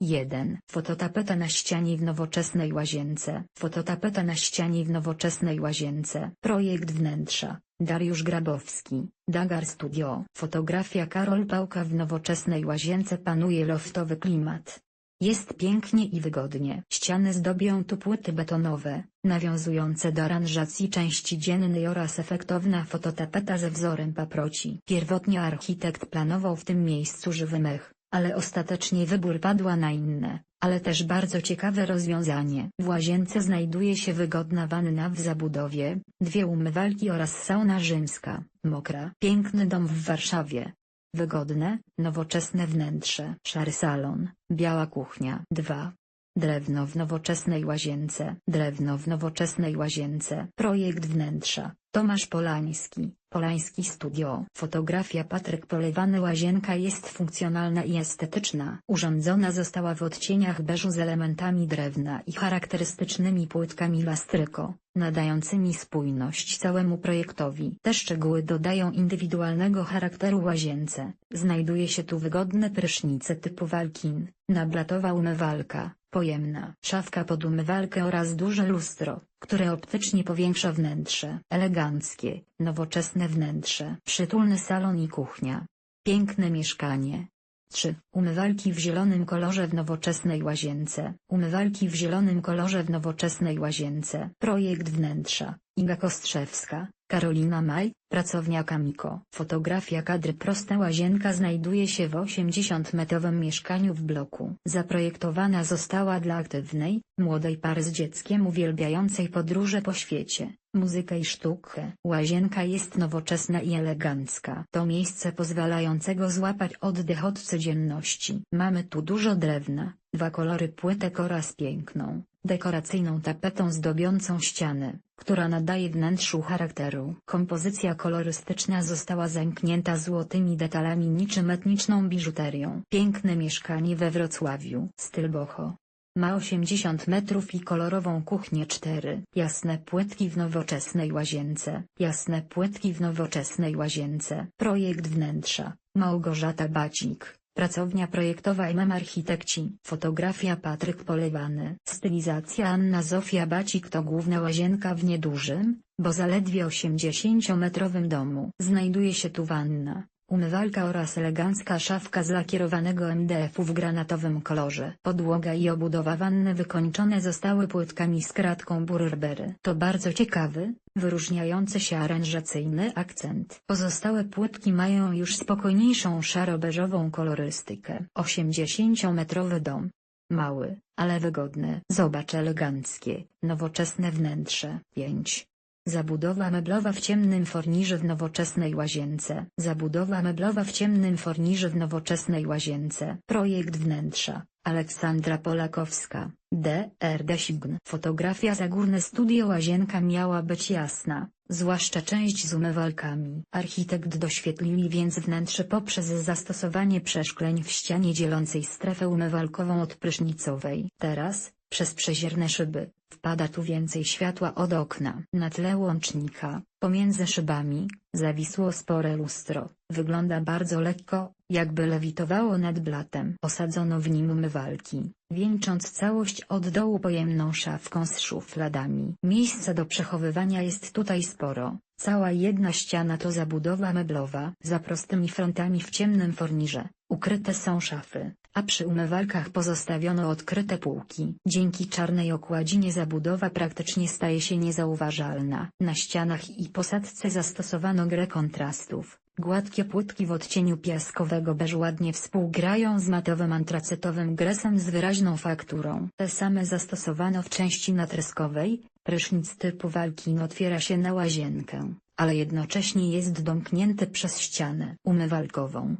1. Fototapeta na ścianie w nowoczesnej łazience. Fototapeta na ścianie w nowoczesnej łazience. Projekt wnętrza. Dariusz Grabowski, Dagar Studio. Fotografia Karol Pałka w nowoczesnej łazience panuje loftowy klimat. Jest pięknie i wygodnie. Ściany zdobią tu płyty betonowe, nawiązujące do aranżacji części dziennej oraz efektowna fototapeta ze wzorem paproci. Pierwotnie architekt planował w tym miejscu żywy mech, ale ostatecznie wybór padła na inne, ale też bardzo ciekawe rozwiązanie. W łazience znajduje się wygodna wanna w zabudowie, dwie umywalki oraz sauna rzymska, mokra. Piękny dom w Warszawie. Wygodne, nowoczesne wnętrze. Szary salon, biała kuchnia. 2. Drewno w nowoczesnej łazience. Drewno w nowoczesnej łazience. Projekt wnętrza. Tomasz Polański, Polański Studio. Fotografia Patryk Polewany Łazienka jest funkcjonalna i estetyczna. Urządzona została w odcieniach beżu z elementami drewna i charakterystycznymi płytkami lastryko, nadającymi spójność całemu projektowi. Te szczegóły dodają indywidualnego charakteru łazience. Znajduje się tu wygodne prysznice typu Walkin, nablatowa umywalka, pojemna szafka pod umywalkę oraz duże lustro, które optycznie powiększa wnętrze. Eleganckie, nowoczesne wnętrze. Przytulny salon i kuchnia. Piękne mieszkanie. 3. Umywalki w zielonym kolorze w nowoczesnej łazience. Umywalki w zielonym kolorze w nowoczesnej łazience. Projekt wnętrza. Iga Kostrzewska, Karolina Maj, pracownia Kamiko. Fotografia kadry Prosta łazienka znajduje się w 80-metrowym mieszkaniu w bloku. Zaprojektowana została dla aktywnej, młodej pary z dzieckiem uwielbiającej podróże po świecie, muzykę i sztukę. Łazienka jest nowoczesna i elegancka. To miejsce pozwalającego złapać oddech od codzienności. Mamy tu dużo drewna, dwa kolory płytek oraz piękną, dekoracyjną tapetą zdobiącą ściany, która nadaje wnętrzu charakteru. Kompozycja kolorystyczna została zamknięta złotymi detalami niczym etniczną biżuterią. Piękne mieszkanie we Wrocławiu. Styl boho. Ma 80 metrów i kolorową kuchnię 4. Jasne płytki w nowoczesnej łazience. Jasne płytki w nowoczesnej łazience. Projekt wnętrza. Małgorzata Bacik. Pracownia projektowa MM Architekci. Fotografia Patryk Polewany. Stylizacja Anna Zofia Bacik to główna łazienka w niedużym, bo zaledwie 80-metrowym domu. Znajduje się tu wanna, umywalka oraz elegancka szafka z lakierowanego MDF-u w granatowym kolorze. Podłoga i obudowa wanny wykończone zostały płytkami z kratką Burberry. To bardzo ciekawy, wyróżniający się aranżacyjny akcent. Pozostałe płytki mają już spokojniejszą szaro-beżową kolorystykę. 80-metrowy dom. Mały, ale wygodny. Zobacz eleganckie, nowoczesne wnętrze. 5. Zabudowa meblowa w ciemnym forniże w nowoczesnej łazience. Zabudowa meblowa w ciemnym forniże w nowoczesnej łazience. Projekt wnętrza. Aleksandra Polakowska, D.R.D. Sign. Fotografia Zagórne Studio Łazienka miała być jasna, zwłaszcza część z umywalkami. Architekt doświetlili więc wnętrze poprzez zastosowanie przeszkleń w ścianie dzielącej strefę umywalkową od prysznicowej. Teraz, przez przezierne szyby, wpada tu więcej światła od okna. Na tle łącznika, pomiędzy szybami, zawisło spore lustro. Wygląda bardzo lekko, jakby lewitowało nad blatem. Osadzono w nim umywalki, wieńcząc całość od dołu pojemną szafką z szufladami. Miejsca do przechowywania jest tutaj sporo. Cała jedna ściana to zabudowa meblowa. Za prostymi frontami w ciemnym fornirze, ukryte są szafy, a przy umywalkach pozostawiono odkryte półki. Dzięki czarnej okładzinie zabudowa praktycznie staje się niezauważalna. Na ścianach i posadce zastosowano grę kontrastów. Gładkie płytki w odcieniu piaskowego beżu ładnie współgrają z matowym antracytowym gresem z wyraźną fakturą. Te same zastosowano w części natryskowej, prysznic typu Walkin otwiera się na łazienkę, ale jednocześnie jest domknięty przez ścianę umywalkową.